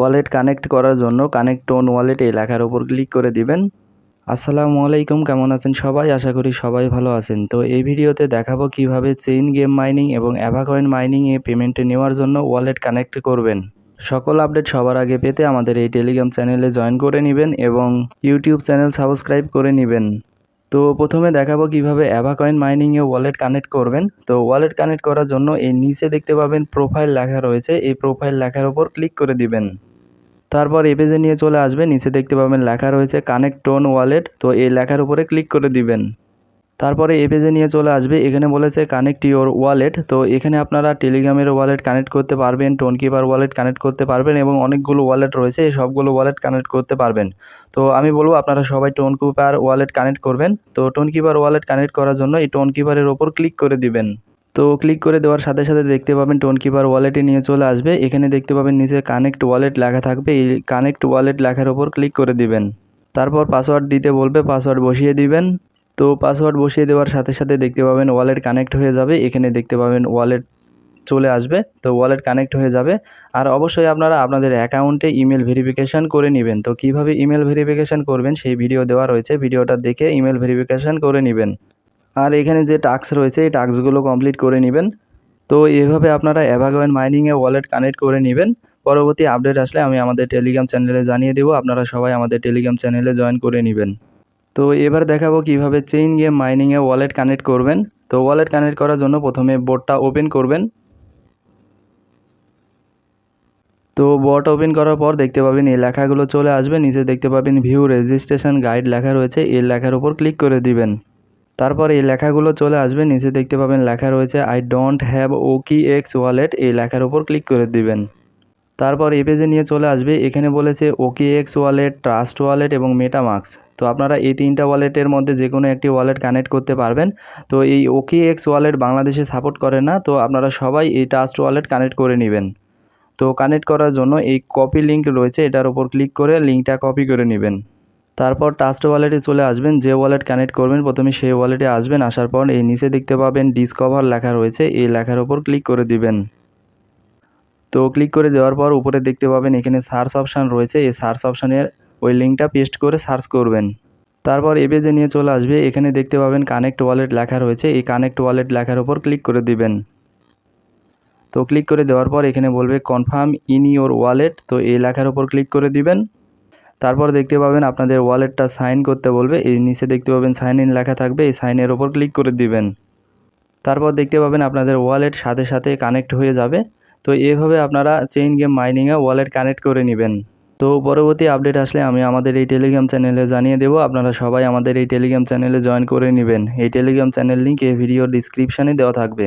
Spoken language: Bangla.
ওয়ালেট কানেক্ট করার জন্য কানেক্ট টোন ওয়ালেট এই লেখার উপর ক্লিক করে দিবেন। আসসালামু আলাইকুম, কেমন আছেন সবাই? আশা করি সবাই ভালো আছেন। তো এই ভিডিওতে দেখাবো কীভাবে চেইন গেম মাইনিং এবং অ্যাভাকয়েন মাইনিং এ পেমেন্টে নেওয়ার জন্য ওয়ালেট কানেক্ট করবেন। সকল আপডেট সবার আগে পেতে আমাদের এই টেলিগ্রাম চ্যানেলে জয়েন করে নেবেন এবং ইউটিউব চ্যানেল সাবস্ক্রাইব করে নেবেন। তো প্রথমে দেখাবো কীভাবে অ্যাভাকয়েন মাইনিংয়ে ওয়ালেট কানেক্ট করবেন। তো ওয়ালেট কানেক্ট করার জন্য এই নিচে দেখতে পাবেন প্রোফাইল লেখা রয়েছে। এই প্রোফাইল লেখার ওপর ক্লিক করে দিবেন। তারপর এই পেজে নিয়ে চলে আসবে নিচে দেখতে পাবেন লেখা রয়েছে কানেক্ট টোন ওয়ালেট তো এই লেখার উপরে ক্লিক করে দিবেন। তারপরে এ পেজে নিয়ে চলে আসবে, এখানে বলেছে কানেক্ট ইওর ওয়ালেট তো এখানে আপনারা টেলিগ্রামের ওয়ালেট কানেক্ট করতে পারবেন টোন কিপার ওয়ালেট কানেক্ট করতে পারবেন এবং অনেকগুলো ওয়ালেট রয়েছে, এই সবগুলো ওয়ালেট কানেক্ট করতে পারবেন। তো আমি বলব আপনারা সবাই টোন কিপার ওয়ালেট কানেক্ট করবেন, তো টোন কিপার ওয়ালেট কানেক্ট করার জন্য এই টোন কিপারের ওপর ক্লিক করে দিবেন। তো ক্লিক করে দেওয়ার সাথে সাথে দেখতে পাবেন টোন কিপার ওয়ালেটে নিয়ে চলে আসবে। এখানে দেখতে পাবেন নিচে কানেক্ট ওয়ালেট লেখা থাকবে। এই কানেক্ট ওয়ালেট লেখার ওপর ক্লিক করে দিবেন। তারপর পাসওয়ার্ড দিতে বলবে পাসওয়ার্ড বসিয়ে দিবেন। তো পাসওয়ার্ড বসিয়ে দেওয়ার সাথে সাথে দেখতে পাবেন ওয়ালেট কানেক্ট হয়ে যাবে। এখানে দেখতে পাবেন ওয়ালেট চলে আসবে। তো ওয়ালেট কানেক্ট হয়ে যাবে। আর অবশ্যই আপনারা আপনাদের অ্যাকাউন্টে ইমেল ভেরিফিকেশান করে নেবেন। তো কীভাবে ইমেল ভেরিফিকেশান করবেন সেই ভিডিও দেওয়া রয়েছে। ভিডিওটা দেখে ইমেল ভেরিফিকেশান করে নেবেন। আর এখানে যে টাস্ক রয়েছে, এই টাস্কগুলো কমপ্লিট করে নেবেন। তো এভাবে আপনারা অ্যাভাগয়েন মাইনিংয়ে ওয়ালেট কানেক্ট করে নেবেন। পরবর্তী আপডেট আসলে আমি আমাদের টেলিগ্রাম চ্যানেলে জানিয়ে দেবো। আপনারা সবাই আমাদের টেলিগ্রাম চ্যানেলে জয়েন করে নেবেন। তো এবার দেখাবো কীভাবে চেইন গেম মাইনিংয়ে ওয়ালেট কানেক্ট করবেন। তো ওয়ালেট কানেক্ট করার জন্য প্রথমে বোর্ডটা ওপেন করবেন। তো বট ওপেন করার পর দেখতে পাবেন এই লেখাগুলো চলে আসবে। নিচে দেখতে পাবেন ভিউ রেজিস্ট্রেশন গাইড লেখা রয়েছে। এই লেখার উপর ক্লিক করে দিবেন। তারপর এই লেখাগুলো চলে আসবে, নিচে দেখতে পাবেন লেখা রয়েছে I don't have OKX wallet এই লেখার উপর ক্লিক করে দিবেন। তারপর এই পেজে নিয়ে চলে আসবে, এখানে বলেছে OKX wallet trust wallet এবং মেটামাক্স তো আপনারা এই তিনটা ওয়ালেটের মধ্যে যে কোনো একটি ওয়ালেট কানেক্ট করতে পারবেন। তো এই ওকি এক্স ওয়ালেট বাংলাদেশে সাপোর্ট করে না, তো আপনারা সবাই এই ট্রাস্ট ওয়ালেট কানেক্ট করে নেবেন। তো কানেক্ট করার জন্য এই কপি লিঙ্ক রয়েছে, এটার উপর ক্লিক করে লিঙ্কটা কপি করে নেবেন। তারপর টাস্ট ওয়ালেটে চলে আসবেন, যে ওয়ালেট কানেক্ট করবেন, প্রথমে সেই ওয়ালেটে আসবেন, আসার পর এই নিচে দেখতে পাবেন ডিসকভার লেখা রয়েছে, এই লেখার ওপর ক্লিক করে দিবেন। তো ক্লিক করে দেওয়ার পর উপরে দেখতে পাবেন এখানে সার্চ অপশান রয়েছে, এই সার্চ অপশানের ওই লিঙ্কটা পেস্ট করে সার্চ করবেন। তারপর এ পেজে নিয়ে চলে আসবে, এখানে দেখতে পাবেন কানেক্ট ওয়ালেট লেখা রয়েছে, এই কানেক্ট ওয়ালেট লেখার ওপর ক্লিক করে দিবেন। তো ক্লিক করে দেওয়ার পর এখানে বলবে কনফার্ম ইন ইওর ওয়ালেট তো এই লেখার ওপর ক্লিক করে দিবেন। তারপর দেখতে পাবেন আপনাদের ওয়ালেটটা সাইন করতে বলবে। এই নিচে দেখতে পাবেন সাইন ইন লেখা থাকবে। এই সাইনের ওপর ক্লিক করে দিবেন। তারপর দেখতে পাবেন আপনাদের ওয়ালেট সাথে সাথে কানেক্ট হয়ে যাবে। তো এভাবে আপনারা চেইন গেম মাইনিংয়ে ওয়ালেট কানেক্ট করে নেবেন। তো পরবর্তী আপডেট আসলে আমি আমাদের এই টেলিগ্রাম চ্যানেলে জানিয়ে দেবো। আপনারা সবাই আমাদের এই টেলিগ্রাম চ্যানেলে জয়েন করে নেবেন। এই টেলিগ্রাম চ্যানেল লিঙ্ক এই ভিডিওর ডিসক্রিপশানে দেওয়া থাকবে।